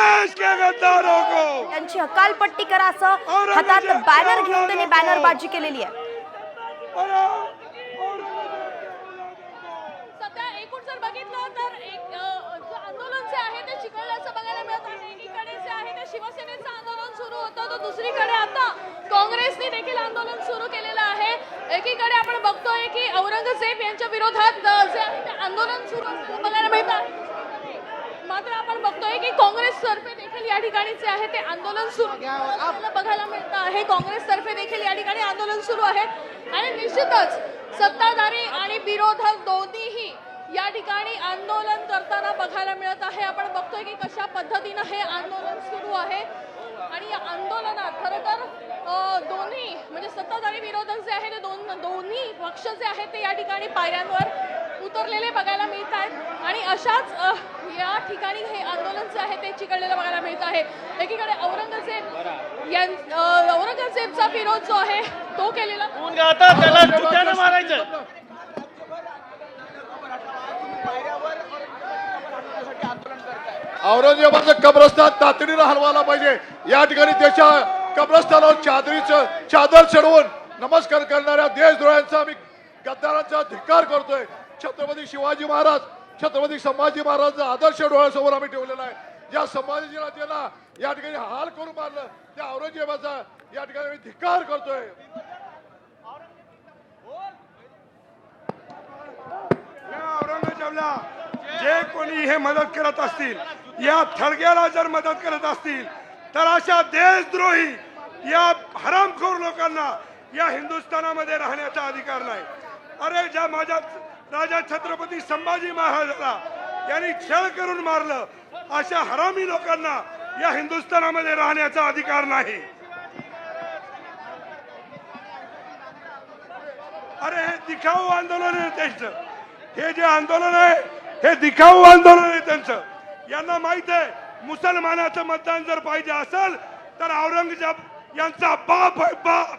नको त्यांची हकालपट्टी करा असं हातात बॅनर घेऊन त्यांनी बॅनरबाजी केलेली आहे. सध्या एकूण जर बघितलं तर एक जे आंदोलन जे आहे ते बघायला मिळत आहे. एकीकडे जे आहे ते शिवसेनेचं आंदोलन सुरू होतं तर दुसरीकडे आता काँग्रेसने देखील आंदोलन सुरू केलेलं आहे. एकीकडे आपण बघतोय की औरंगजेब यांच्या विरोधात जे आहे ते आंदोलन सुरू असल्याचं बघायला मिळत आहे मात्र आपण बघतोय की काँग्रेस तर्फे देखील या ठिकाणी जे आहे ते आंदोलन सुरू आपल्याला बघायला मिळतं आहे. काँग्रेस तर्फे देखील या ठिकाणी आंदोलन सुरू आहे. आणि निश्चितच सत्ताधारी आणि विरोधक दोन्हीही या ठिकाणी आंदोलन करताना बघायला मिळत आहे. आपण बघतोय की कशा पद्धतीनं हे आंदोलन सुरू आहे. आणि या आंदोलनात खरं तर दोन्ही म्हणजे सत्ताधारी विरोधक जे आहे ते दोन दोन्ही पक्ष जे आहेत ते या ठिकाणी पायऱ्यांवर उतरलेले बघायला मिळत आहेत. आणि अशाच या ठिकाणी हे आंदोलन जे आहे ते चिघळलेलं बघायला मिळत आहे. एकीकडे औरंगजेब यां औरंगजेबचा विरोध जो आहे तो केलेला त्याला मारायचं. औरंगजेबाचं कब्रस्तान तातडीनं हलवायला पाहिजे. या ठिकाणी त्याच्या कब्रस्तानावर चादरीचं चादर चढवून नमस्कार करणाऱ्या देशद्रोह्यांचा आम्ही गद्दारांचा धिक्कार करतोय. छत्रपती शिवाजी महाराज छत्रपती संभाजी महाराजांचा आदर्श डोळ्यासमोर आम्ही ठेवलेला आहे. ज्या संभाजी त्याला या ठिकाणी हाल करून मारलं त्या औरंगजेबाचा या ठिकाणी आम्ही धिक्कार करतोय. या औरंगजेबला जे कोणी हे मदत करत असतील या थडग्याला जर मदत करत असतील तर अशा देशद्रोही या हरामखोर लोकांना या हिंदुस्थानामध्ये राहण्याचा अधिकार नाही. अरे ज्या माझ्या राजा छत्रपती संभाजी महाराजाला यांनी छळ करून मारलं अशा हरामी लोकांना या हिंदुस्थानामध्ये राहण्याचा अधिकार नाही. अरे हे दिखाऊ आंदोलन आहे त्यांचं. हे जे आंदोलन आहे हे दिखाऊ आंदोलन आहे त्यांचं. यांना माहीत आहे मुसलमानाचं मतदान जर पाहिजे असेल तर औरंगजेब यांचा बाप आहे बाप.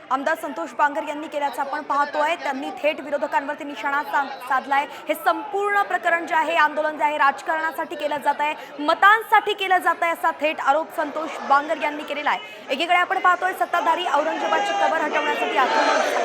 आमदार संतोष बांगर यांनी केल्याचं आपण पाहतोय. त्यांनी थेट विरोधकांवरती निशाणा साधलाय. हे संपूर्ण प्रकरण जे आहे आंदोलन जे आहे राजकारणासाठी केलं जात आहे मतांसाठी केलं जात आहे असा थेट आरोप संतोष बांगर यांनी केलेला आहे. एकीकडे आपण पाहतोय सत्ताधारी औरंगजेबाची कबर हटवण्यासाठी आक्रमक